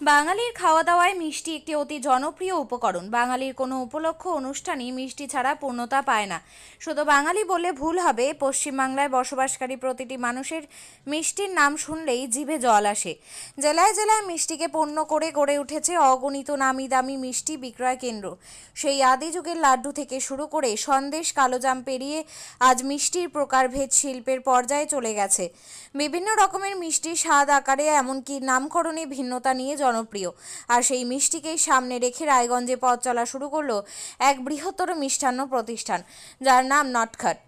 বাঙালির খাওয়া দাওয়ায় মিষ্টি একটি অতি জনপ্রিয় উপকরণ। বাঙালির কোনো উপলক্ষ অনুষ্ঠানই মিষ্টি ছাড়া পূর্ণতা পায় না। শুধু বাঙালি বলে ভুল হবে, পশ্চিমবাংলায় বসবাসকারী প্রতিটি মানুষের মিষ্টির নাম শুনলেই জিভে জল আসে। জেলায় জেলায় মিষ্টিকে পণ্য করে গড়ে উঠেছে অগণিত নামি দামি মিষ্টি বিক্রয় কেন্দ্র। সেই আদি যুগের লাড্ডু থেকে শুরু করে সন্দেশ, কালোজাম পেরিয়ে আজ মিষ্টির প্রকারভেদ শিল্পের পর্যায়ে চলে গেছে। বিভিন্ন রকমের মিষ্টি স্বাদ আকারে এমনকি নামকরণে ভিন্নতা নিয়ে জনপ্রিয়। আর সেই মিষ্টিকেই সামনে রেখে রায়গঞ্জে পথ চলা শুরু করল এক বৃহত্তর মিষ্টান্ন প্রতিষ্ঠান, যার নাম নটখাট।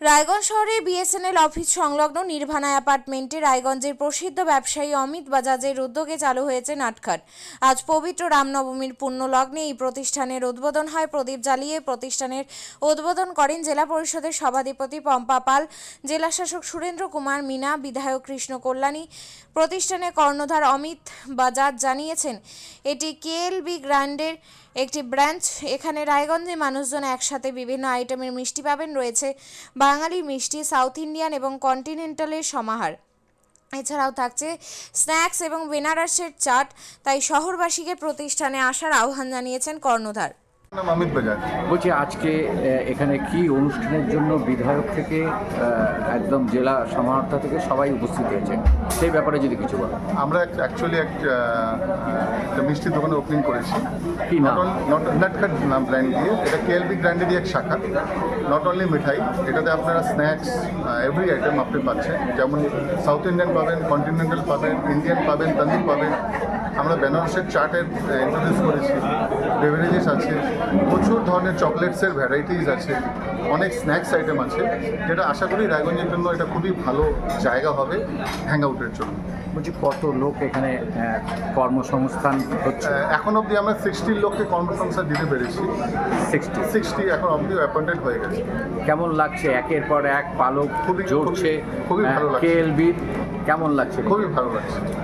রায়গঞ্জ শহরে বিএসএনএল অফিস সংলগ্ন নির্ভানা অ্যাপার্টমেন্টে রায়গঞ্জের প্রসিদ্ধ ব্যবসায়ী অমিত বাজাজের উদ্যোগে চালু হয়েছে নাটখাট। আজ পবিত্র রামনবমীর পুণ্য লগ্নে এই প্রতিষ্ঠানের উদ্বোধন হয়। প্রদীপ জ্বালিয়ে প্রতিষ্ঠানের উদ্বোধন করেন জেলা পরিষদের সভাধিপতি পম্পা পাল জেলাশাসক সুরেন্দ্র কুমার মিনা, বিধায়ক কৃষ্ণ কল্যাণী, প্রতিষ্ঠানের কর্ণধার অমিত বাজাজ জানিয়েছেন, এটি কেএলবি গ্র্যান্ডের একটি ব্রাঞ্চ। এখানে রায়গঞ্জে মানুষজন একসাথে বিভিন্ন আইটেমের মিষ্টি পাবেন। রয়েছে বাঙালি মিষ্টি, সাউথ ইন্ডিয়ান এবং কন্টিনেন্টালের সমাহার। এছাড়াও থাকছে স্ন্যাক্স এবং বেনারসের চাট। তাই শহরবাসীকে প্রতিষ্ঠানে আসার আহ্বান জানিয়েছেন কর্ণধার। নাম অমিত বাজাজ। বলছি আজকে এখানে কি অনুষ্ঠানের জন্য বিধায়ক থেকে একদম জেলা সমাহর্তা থেকে সবাই উপস্থিত হয়েছে? সেই ব্যাপারে যদি কিছু বলেন। আমরা অ্যাকচুয়ালি একটা মিষ্টির দোকানে ওপেনিং করেছি। কি নাম? নটকাট নাম ব্র্যান্ড দিয়ে। এটা কেএলবি ব্র্যান্ডেরই এক শাখা। নট অনলি মিঠাই এটাতে আপনারা স্ন্যাক্স এভরি আইটেম আপনি পাচ্ছেন। যেমন সাউথ ইন্ডিয়ান পাবেন কন্টিনেন্টাল পাবেন ইন্ডিয়ান পাবেন তান্দুর পাবেন। আমরা বেনারসের চাটের ইন্ট্রোডিউস করেছি। বেভারেজেস আছে প্রচুর ধরনের চকলেটসের ভ্যারাইটিস আছে অনেক স্ন্যাক্স আইটেম আছে যেটা আশা করি রায়গঞ্জের জন্য এটা খুবই ভালো জায়গা হবে হ্যাং আউটের জন্য। বলছি কত লোক এখানে কর্মসংস্থান হচ্ছে? এখন অবধি আমরা সিক্সটির লোককে কর্মসংস্থান দিতে পেরেছি। সিক্সটি সিক্সটি এখন অবধি অ্যাপয়েন্টেড হয়ে গেছে। কেমন লাগছে? একের পর এক পালক খুবই- খুবই- খুবই ভালো লাগছে। কেএলবির কেমন লাগছে? খুবই ভালো লাগছে।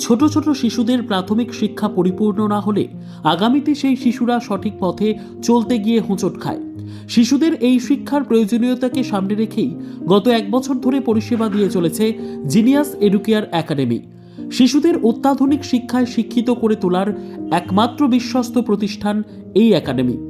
ছোট ছোট শিশুদের প্রাথমিক শিক্ষা পরিপূর্ণ না হলে আগামীতে সেই শিশুরা সঠিক পথে চলতে গিয়ে হোঁচট খায়। শিশুদের এই শিক্ষার প্রয়োজনীয়তাকে সামনে রেখেই গত এক বছর ধরে পরিষেবা দিয়ে চলেছে জিনিয়াস এডুকেয়ার একাডেমি। শিশুদের অত্যাধুনিক শিক্ষায় শিক্ষিত করে তোলার একমাত্র বিশ্বস্ত প্রতিষ্ঠান এই একাডেমি।